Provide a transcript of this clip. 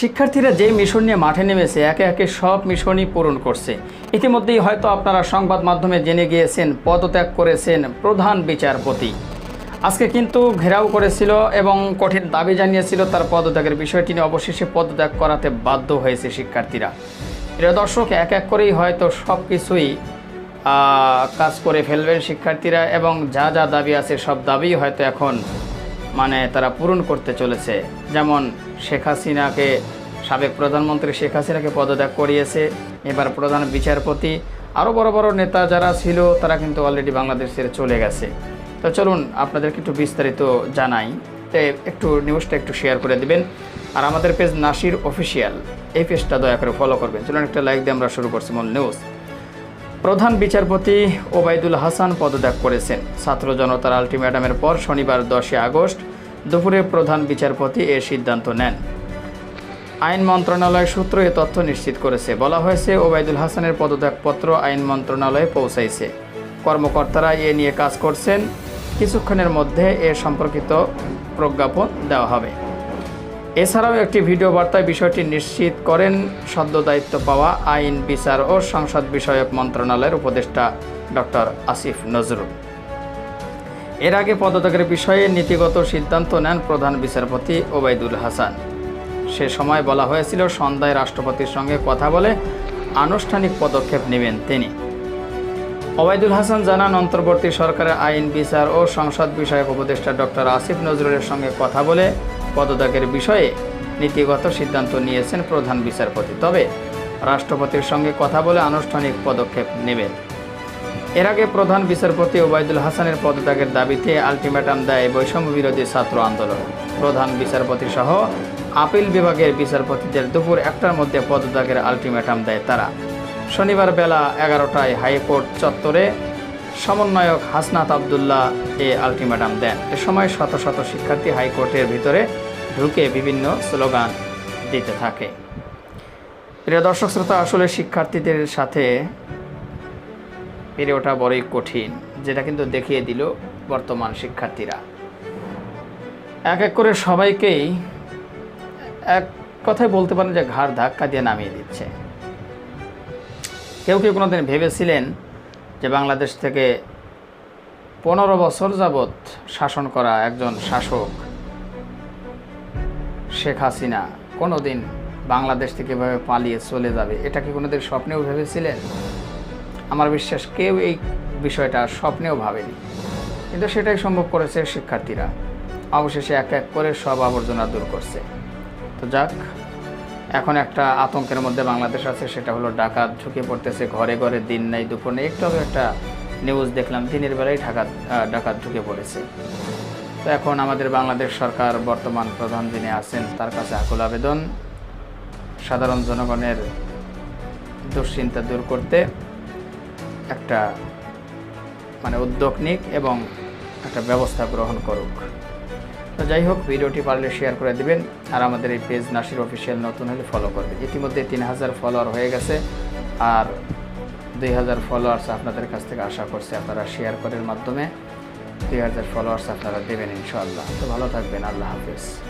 শিক্ষার্থীরা যে মিশন নিয়ে মাঠে নেমেছে, একে একে সব মিশনই পূরণ করছে। ইতিমধ্যেই হয়তো আপনারা সংবাদ মাধ্যমে জেনে গিয়েছেন, পদত্যাগ করেছেন প্রধান বিচারপতি। আজকে কিন্তু ঘেরাও করেছিল এবং কঠিন দাবি জানিয়েছিল তার পদত্যাগের বিষয়টি নিয়ে। অবশেষে পদত্যাগ করাতে বাধ্য হয়েছে শিক্ষার্থীরা। প্রিয় দর্শক, এক এক করেই হয়তো সব কিছুই কাজ করে ফেলবেন শিক্ষার্থীরা এবং যা যা দাবি আছে সব দাবি হয়তো এখন মানে তারা পূরণ করতে চলেছে। যেমন শেখ হাসিনাকে, সাবেক প্রধানমন্ত্রী শেখ হাসিনাকে পদত্যাগ করিয়েছে। এবার প্রধান বিচারপতি আরও বড় বড় নেতা যারা ছিল, তারা কিন্তু অলরেডি বাংলাদেশ ছেড়ে চলে গেছে। তো চলুন আপনাদেরকে একটু বিস্তারিত জানাই। তো একটু নিউজটা একটু শেয়ার করে দিবেন। আর আমাদের পেজ নাসির অফিসিয়াল এই পেজটা দয়া করে ফলো করবেন। চলুন একটা লাইক দিয়ে আমরা শুরু করছি মূল নিউজ প্রধান বিচারপতি ওবায়দুল হাসান পদত্যাগ করেছেন। ছাত্র জনতার আলটিমেটামের পর শনিবার দশই আগস্ট দুপুরে প্রধান বিচারপতি এ সিদ্ধান্ত নেন। আইন মন্ত্রণালয় সূত্র এ তথ্য নিশ্চিত করেছে। বলা হয়েছে, ওবায়দুল হাসানের পদত্যাগপত্র আইন মন্ত্রণালয়ে পৌঁছাইছে। কর্মকর্তারা এ নিয়ে কাজ করছেন। কিছুক্ষণের মধ্যে এ সম্পর্কিত প্রজ্ঞাপন দেওয়া হবে। এছাড়াও একটি ভিডিও বার্তায় বিষয়টি নিশ্চিত করেন সদ্য দায়িত্ব পাওয়া আইন, বিচার ও সংসদ বিষয়ক মন্ত্রণালয়ের উপদেষ্টা ডক্টর আসিফ নজরুল। এর আগে পদত্যাগের বিষয়ে নীতিগত সিদ্ধান্ত নেন প্রধান বিচারপতি ওবায়দুল হাসান। সে সময় বলা হয়েছিল, সন্ধ্যায় রাষ্ট্রপতির সঙ্গে কথা বলে আনুষ্ঠানিক পদক্ষেপ নেবেন তিনি। ওবায়দুল হাসান জানান, অন্তর্বর্তী সরকারের আইন, বিচার ও সংসদ বিষয়ক উপদেষ্টা ডক্টর আসিফ নজরুলের সঙ্গে কথা বলে পদত্যাগের বিষয়ে নীতিগত সিদ্ধান্ত নিয়েছেন প্রধান বিচারপতি। তবে রাষ্ট্রপতির সঙ্গে কথা বলে আনুষ্ঠানিক পদক্ষেপ নেবেন। এর আগে প্রধান বিচারপতি ওবায়দুল হাসানের পদত্যাগের দাবিতে আলটিমেটাম দেয় বৈষম্য বিরোধী ছাত্র আন্দোলন। প্রধান বিচারপতি সহ আপিল বিভাগের বিচারপতিদের দুপুর একটার মধ্যে পদত্যাগের আলটিমেটাম দেয় তারা। শনিবার বেলা এগারোটায় হাইকোর্ট চত্বরে সমন্বয়ক হাসনাত আবদুল্লাহ এ আলটিমেটাম দেন। এ সময় শত শত শিক্ষার্থী হাইকোর্টের ভিতরে ঢুকে বিভিন্ন স্লোগান দিতে থাকে। প্রিয় দর্শক শ্রোতা, আসলে শিক্ষার্থীদের সাথে পেরে ওঠা বড়ই কঠিন, যেটা কিন্তু দেখিয়ে দিল বর্তমান শিক্ষার্থীরা। এক এক করে সবাইকেই এক কথায় বলতে পারেন যে ঘাড় ধাক্কা দিয়ে নামিয়ে দিচ্ছে। কেউ কেউ কোনোদিন ভেবেছিলেন যে বাংলাদেশ থেকে পনেরো বছর যাবৎ শাসন করা একজন শাসক শেখ হাসিনা কোনোদিন বাংলাদেশ থেকে এভাবে পালিয়ে চলে যাবে, এটা কি কোনোদিন স্বপ্নেও ভেবেছিলেন? আমার বিশ্বাস কেউ এই বিষয়টা স্বপ্নেও ভাবেনি। কিন্তু সেটাই সম্ভব করেছে শিক্ষার্থীরা। অবশেষে এক এক করে সব আবর্জনা দূর করছে। তো যাক এখন একটা আতঙ্কের মধ্যে বাংলাদেশ আছে সেটা হলো ডাকাত ঝুঁকে পড়তেছে ঘরে ঘরে দিন নাই দুপুর নেই। একটু একটা নিউজ দেখলাম দিনের বেলায় আহ, ডাকাত ঢুকে পড়েছে। তো এখন আমাদের বাংলাদেশ সরকার বর্তমান প্রধান যিনি আছেন তার কাছে আকুল আবেদন। সাধারণ জনগণের দুশ্চিন্তা দূর করতে একটা মানে উদ্যোগ নিক এবং একটা ব্যবস্থা গ্রহণ করুক। তো যাই হোক, ভিডিওটি পারলে শেয়ার করে দেবেন। আর আমাদের এই পেজ নাসির অফিসিয়াল নতুন হলে ফলো করবে। ইতিমধ্যে তিন হাজার ফলোয়ার হয়ে গেছে। আর দুই হাজার ফলোয়ার্স আপনাদের কাছ থেকে আশা করছি আপনারা শেয়ার করার মাধ্যমে দুই হাজার ফলোয়ার্স আপনারা দেবেন ইনশাআল্লাহ। তো ভালো থাকবেন, আল্লাহ হাফিজ।